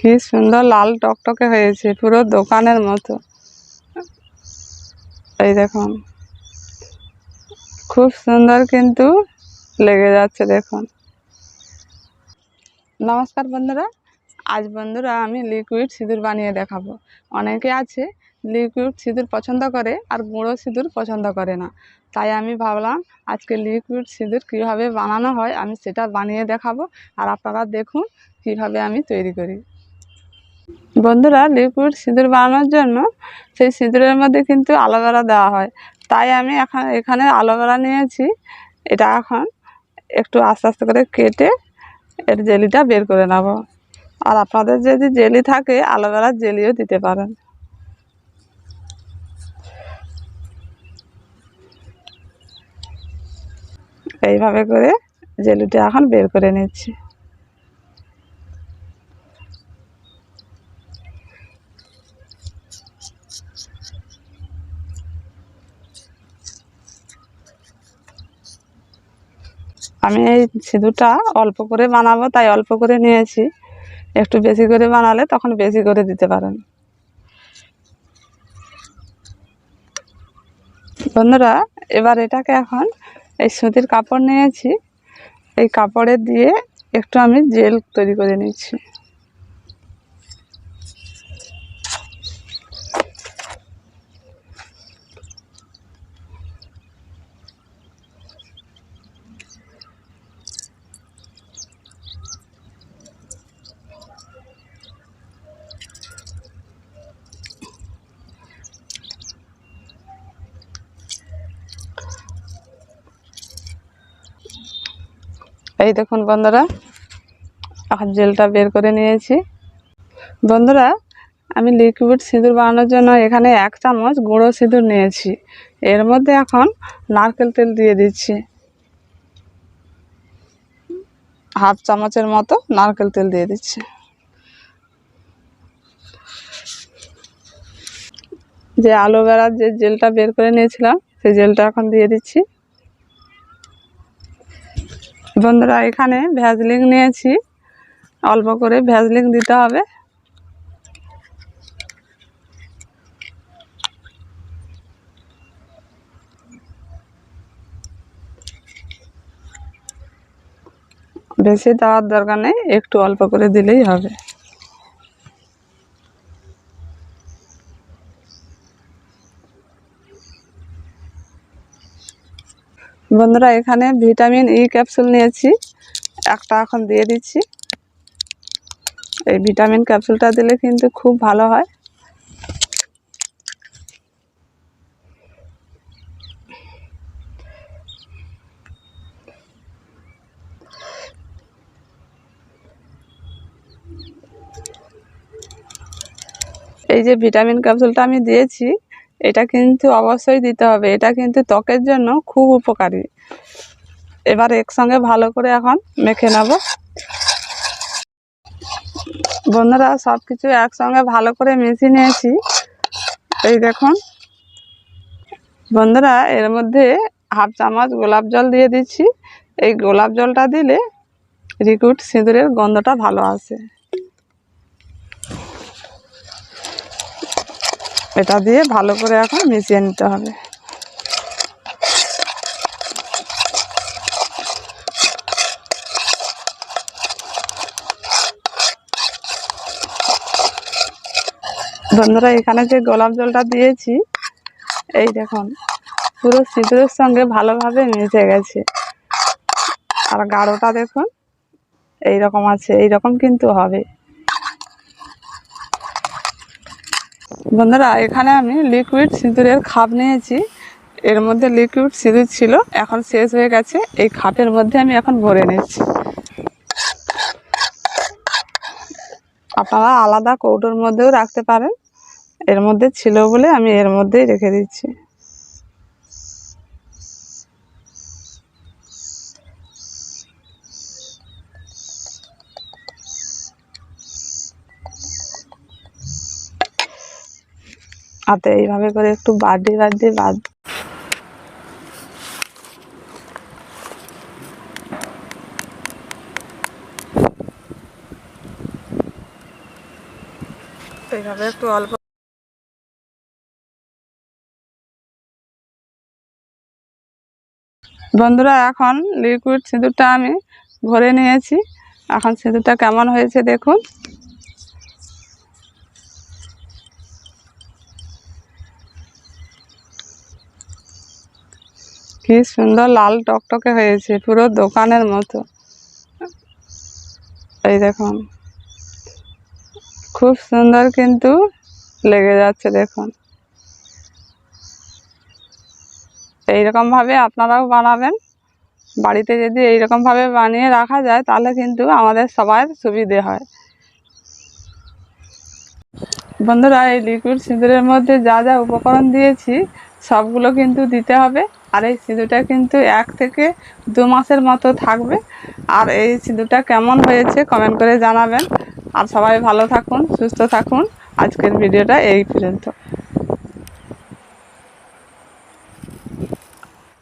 কি সুন্দর লাল টকটকে হয়েছে, পুরো দোকানের মতো। এই দেখুন, খুব সুন্দর কিন্তু লেগে যাচ্ছে, দেখুন। নমস্কার বন্ধুরা, আজ বন্ধুরা আমি লিকুইড সিঁদুর বানিয়ে দেখাবো। অনেকে আছে লিকুইড সিঁদুর পছন্দ করে আর গুঁড়ো সিঁদুর পছন্দ করে না। তাই আমি ভাবলাম আজকে লিকুইড সিঁদুর কীভাবে বানানো হয় আমি সেটা বানিয়ে দেখাবো। আর আপনারা দেখুন কীভাবে আমি তৈরি করি। বন্ধুরা লিকুইড সিঁদুর বানানোর জন্য সেই সিঁদুরের মধ্যে কিন্তু অ্যালোভেরা দেওয়া হয়। তাই আমি এখন এখানে অ্যালোভেরা নিয়েছি। এটা এখন একটু আস্তে আস্তে করে কেটে এর জেলিটা বের করে নেব। আর আপনাদের যদি জেলি থাকে, অ্যালোভেরার জেলিও দিতে পারেন। এইভাবে করে জেলিটা এখন বের করে নিচ্ছি। আমি এই সিঁদুরটা অল্প করে বানাবো, তাই অল্প করে নিয়েছি। একটু বেশি করে বানালে তখন বেশি করে দিতে পারেন। বন্ধুরা, এবার এটাকে এখন এই সুতির কাপড় নিয়েছি। এই কাপড়ে দিয়ে একটু আমি জেল তৈরি করে নিচ্ছি। এই দেখুন বন্ধুরা এখন জেলটা বের করে নিয়েছি। বন্ধুরা, আমি লিকুইড সিঁদুর বানানোর জন্য এখানে এক চামচ গুঁড়ো সিঁদুর নিয়েছি। এর মধ্যে এখন নারকেল তেল দিয়ে দিচ্ছি। হাফ চামচের মতো নারকেল তেল দিয়ে দিচ্ছি। যে অ্যালোভেরার যে জেলটা বের করে নিয়েছিলাম, সেই জেলটা এখন দিয়ে দিচ্ছি। বন্ধুরা, এখানে ভ্যাজলিং নিয়েছি। অল্প করে ভ্যাজলিং দিতে হবে। বেশি দেওয়ার দরকার নেই, একটু অল্প করে দিলেই হবে। বন্ধুরা, এখানে ভিটামিন ই ক্যাপসুল নিয়েছি। একটা এখন দিয়ে দিচ্ছি। এই ভিটামিন ক্যাপসুলটা দিলে কিন্তু খুব ভালো হয়। এই যে ভিটামিন ক্যাপসুলটা আমি দিয়েছি এটা কিন্তু অবশ্যই দিতে হবে। এটা কিন্তু ত্বকের জন্য খুব উপকারী। এবার একসঙ্গে ভালো করে এখন মেখে নেব। বন্ধুরা সব কিছু একসঙ্গে ভালো করে মিশিয়ে নিয়েছি। এই দেখুন। বন্ধুরা, এর মধ্যে হাফ চামচ গোলাপ জল দিয়ে দিচ্ছি। এই গোলাপ জলটা দিলে রিকুট সিঁদুরের গন্ধটা ভালো আসে। এটা দিয়ে ভালো করে এখন মিশিয়ে নিতে হবে। বন্ধুরা, এখানে যে গোলাপ জলটা দিয়েছি, এই দেখুন, পুরো সিঁদুরের সঙ্গে ভালোভাবে মিশে গেছে। আর গাঢ়টা দেখুন এই রকম আছে এই রকম কিন্তু হবে। বন্ধুরা, এখানে আমি লিকুইড সিঁদুরের খাপ নিয়েছি। এর মধ্যে লিকুইড সিঁদুর ছিল, এখন শেষ হয়ে গেছে। এই খাপের মধ্যে আমি এখন ভরে নিচ্ছি। আপনারা আলাদা কৌটোর মধ্যেও রাখতে পারেন। এর মধ্যে ছিল বলে আমি এর মধ্যেই রেখে দিচ্ছি। হাতে এইভাবে করে একটু বাড়ি বাড়ি বাদ। এইভাবে একটু অল্প বন্ধুরা এখন লিকুইড সিঁদুরটা আমি ভরে নিয়েছি। এখন সিঁদুরটা কেমন হয়েছে দেখুন। কি সুন্দর লাল টকটকে হয়েছে, পুরো দোকানের মতো। এই দেখুন, খুব সুন্দর কিন্তু লেগে যাচ্ছে দেখুন। এইরকমভাবে আপনারাও বানাবেন। বাড়িতে যদি এইরকমভাবে বানিয়ে রাখা যায়, তাহলে কিন্তু আমাদের সবার সুবিধে হয়। বন্ধুরা, এই লিকুইড সিঁদুরের মধ্যে যা যা উপকরণ দিয়েছি, সবগুলো কিন্তু দিতে হবে। আর এই সিঁদুরটা কিন্তু এক থেকে দু মাসের মতো থাকবে। আর এই সিঁদুরটা কেমন হয়েছে কমেন্ট করে জানাবেন। আর সবাই ভালো থাকুন, সুস্থ থাকুন। আজকের ভিডিওটা এই পর্যন্ত।